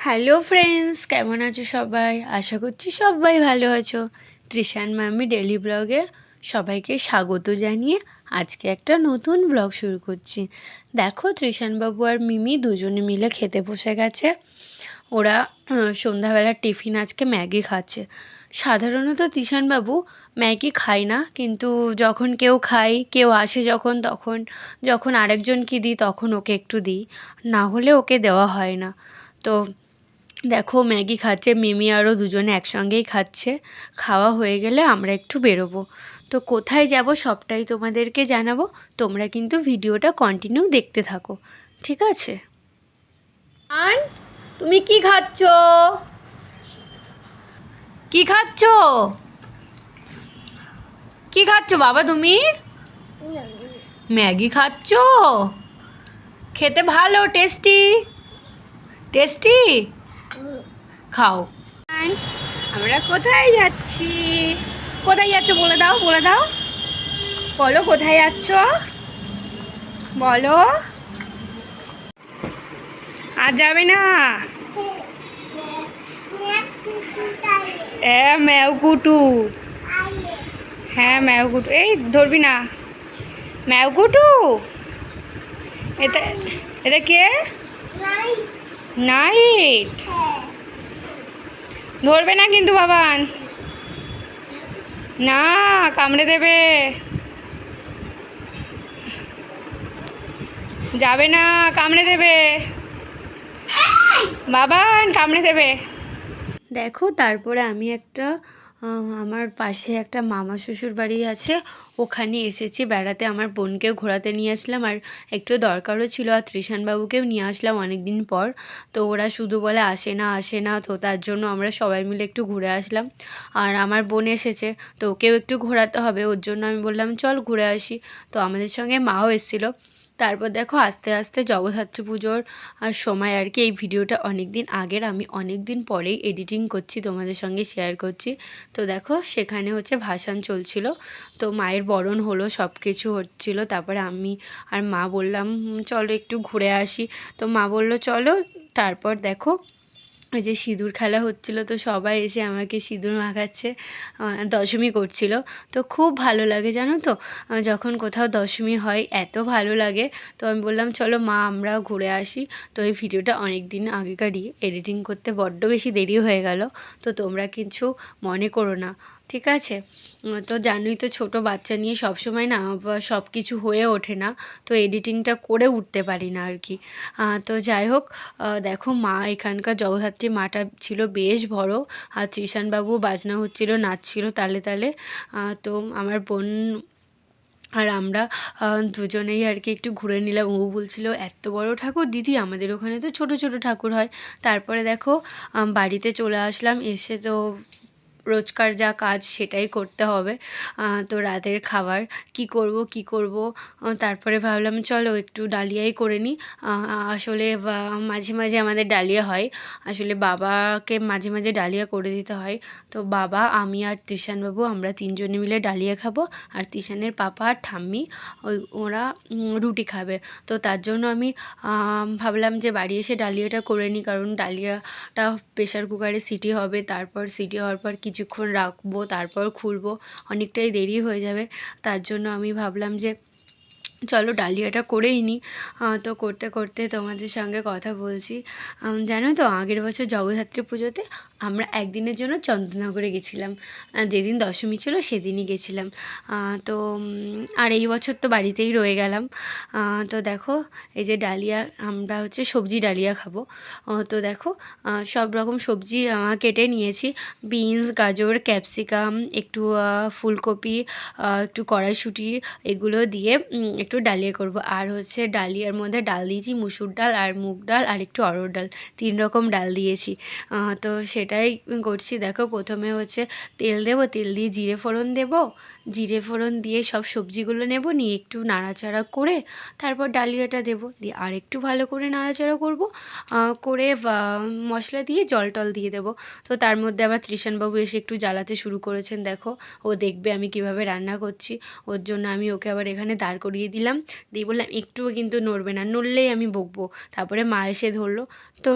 Hello friends কেমন আছো সবাই? আশা করছি সবাই ভালো আছো। ত্রিশান মামি ডেলি ব্লগে সবাইকে স্বাগত জানিয়ে আজকে একটা নতুন ব্লগ শুরু করছি। দেখো ত্রিশানবাবু আর মিমি দুজনে মিলে খেতে বসে গেছে। ওরা সন্ধ্যাবেলার টিফিন আজকে ম্যাগি খাচ্ছে। সাধারণত ত্রিশানবাবু ম্যাগি খায় না, কিন্তু যখন কেউ খায়, কেউ আসে যখন, তখন যখন আরেকজনকে দিই, তখন ওকে একটু দিই। না হলে ওকে দেওয়া হয় না। তো দেখো, ম্যাগি খাচ্ছে, মিমি আরও দুজনে একসঙ্গেই খাচ্ছে। খাওয়া হয়ে গেলে আমরা একটু বেরোবো। তো কোথায় যাব সবটাই তোমাদেরকে জানাব। তোমরা কিন্তু ভিডিওটা কন্টিনিউ দেখতে থাকো। ঠিক আছে? আন, তুমি কি খাচ্ছ? কি খাচ্ছ? কি খাচ্ছ বাবা তুমি? ম্যাগি খাচ্ছ? খেতে ভালো টেস্টি টেস্টি খাও। আমরা কোথায় যাচ্ছি? কোথায় যাচ্ছ বলে দাও বলে দাও। বলো কোথায় যাচ্ছ? বলো। আর যাবে না? হ্যাঁ ম্যাওকুটু হ্যাঁ ম্যাওকুটু এই ধরবি না। ম্যাওকুটু এটা এটা কে? নাইট। ধরবে না কিন্তু বাবান না, কামড়ে দেবে। যাবে না, কামড়ে দেবে। বাবান কামড়ে দেবে। দেখো, তারপরে আমি একটা আমার পাশে একটা মামা শ্বশুর বাড়ি আছে, ওখানে এসেছি। বেড়াতে আমার বোনকেও ঘোরাতে নিয়ে আসলাম আর একটু দরকারও ছিল আর ত্রিশানবাবুকেও নিয়ে আসলাম অনেক দিন পর। তো ওরা শুধু বলে আসে না আসে না, তো তার জন্য আমরা সবাই মিলে একটু ঘুরে আসলাম। আর আমার বোন এসেছে, তো ওকেও একটু ঘোরাতে হবে। ওর জন্য আমি বললাম, চল ঘুরে আসি। তো আমাদের সঙ্গে মাও এসেছিল। তারপর দেখো আস্তে আস্তে জগদ্ধাত্রী পুজোর সময় আর কি। এই ভিডিওটা অনেক দিন আগের, আমি অনেক দিন পরেই এডিটিং করছি, তোমাদের সঙ্গে শেয়ার করছি। তো দেখো, সেখানে হচ্ছে ভাসান চলছিল। তো মায়ের বরণ হলো সব কিছু হচ্ছিল। তারপরে আমি আর মা বললাম চলো একটু ঘুরে আসি। তো মা বলল, চলো। তারপর দেখো এই যে সিঁদুর খেলা হচ্ছিল, তো সবাই এসে আমাকে সিঁদুর মাখাচ্ছে দশমী করছিল। তো খুব ভালো লাগে, জানো তো? যখন কোথাও দশমী হয়, এত ভালো লাগে। তো আমি বললাম, চলো মা, আমরাও ঘুরে আসি। তো এই ভিডিওটা অনেক দিন আগেকারই। এডিটিং করতে বড্ড বেশি দেরি হয়ে গেল। তো তোমরা কিছু মনে করো না, ঠিক আছে? তো জানোই তো, ছোট বাচ্চা নিয়ে সব সময় না সব কিছু হয়ে ওঠে না। তো এডিটিংটা করে উঠতে পারি না আর কি। তো যাই হোক দেখো মা এখানকার জগদ্ধাত্রী মাটা ছিল বেশ বড়। আর ত্রিশানবাবু বাজনা হচ্ছিল, নাচছিল তালে তালে। তো আমার বোন আর আমরা দুজনেই আর কি একটু ঘুরে নিলাম। ও বলছিল, এত বড় ঠাকুর? দিদি, আমাদের ওখানে তো ছোট ছোট ঠাকুর হয়। তারপরে দেখো বাড়িতে চলে আসলাম। এসে তো রোজকার যা কাজ সেটাই করতে হবে। তো রাতের খাবার কি করব কি করব? তারপরে ভাবলাম, চলো একটু ডালিয়াই করে নিই। আসলে মাঝে মাঝে আমাদের ডালিয়া হয়। আসলে বাবাকে মাঝে মাঝে ডালিয়া করে দিতে হয়। তো বাবা, আমি আর ত্রিশানবাবু আমরা তিনজনে মিলে ডালিয়া খাব। আর ত্রিশানের পাপা আর ঠাম্মি, ওই ওরা রুটি খাবে। তো তার জন্য আমি ভাবলাম যে বাড়ি এসে ডালিয়াটা করে নিই। কারণ ডালিয়াটা প্রেশার কুকারে সিটি হবে। তারপর সিটি হওয়ার পর কিছুক্ষণ রাখব, তারপর খুলবো, অনেকটাই দেরি হয়ে যাবে। তার জন্য আমি ভাবলাম যে, চলো ডালিয়াটা করেই নিই তো করতে করতে তোমাদের সঙ্গে কথা বলছি। জানো তো, আগের বছর জগদ্ধাত্রী পুজোতে আমরা একদিনের জন্য চন্দননগরে গেছিলাম। যেদিন দশমী ছিল সেদিনই গেছিলাম। তো আর এই বছর তো বাড়িতেই রয়ে গেলাম। তো দেখো, এই যে ডালিয়া, আমরা হচ্ছে সবজি ডালিয়া খাব। তো দেখো সব রকম সবজি কেটে নিয়েছি। বিনস, গাজর, ক্যাপসিকাম, একটু ফুলকপি একটু কড়াইশুঁটি, এগুলো দিয়ে একটু ডালিয়া করব। আর হচ্ছে ডালিয়ার মধ্যে ডাল দিয়েছি, মুসুর ডাল আর মুগ ডাল আর একটু অরহর ডাল। তিন রকম ডাল দিয়েছি। তো তো সেটাই করছি। দেখো প্রথমে হচ্ছে তেল দেবো, তেল দিয়ে জিরে ফোড়ন দেবো। জিরে ফোড়ন দিয়ে সব সবজিগুলো নেব, নিয়ে একটু নাড়াচাড়া করে তারপর ডালিয়াটা দেবো। দিয়ে আর একটু ভালো করে নাড়াচাড়া করব। করে মশলা দিয়ে জল টল দিয়ে দেবো। তো তার মধ্যে আবার ত্রিশানবাবু এসে একটু জ্বালাতে শুরু করেছেন, দেখো। ও দেখবে আমি কীভাবে রান্না করছি। ওর জন্য আমি ওকে আবার এখানে দাঁড় করিয়ে দিলাম। দিয়ে বললাম, একটুও কিন্তু নড়বে না, নড়লেই আমি বকবো। তারপরে মা এসে ধরলো। তো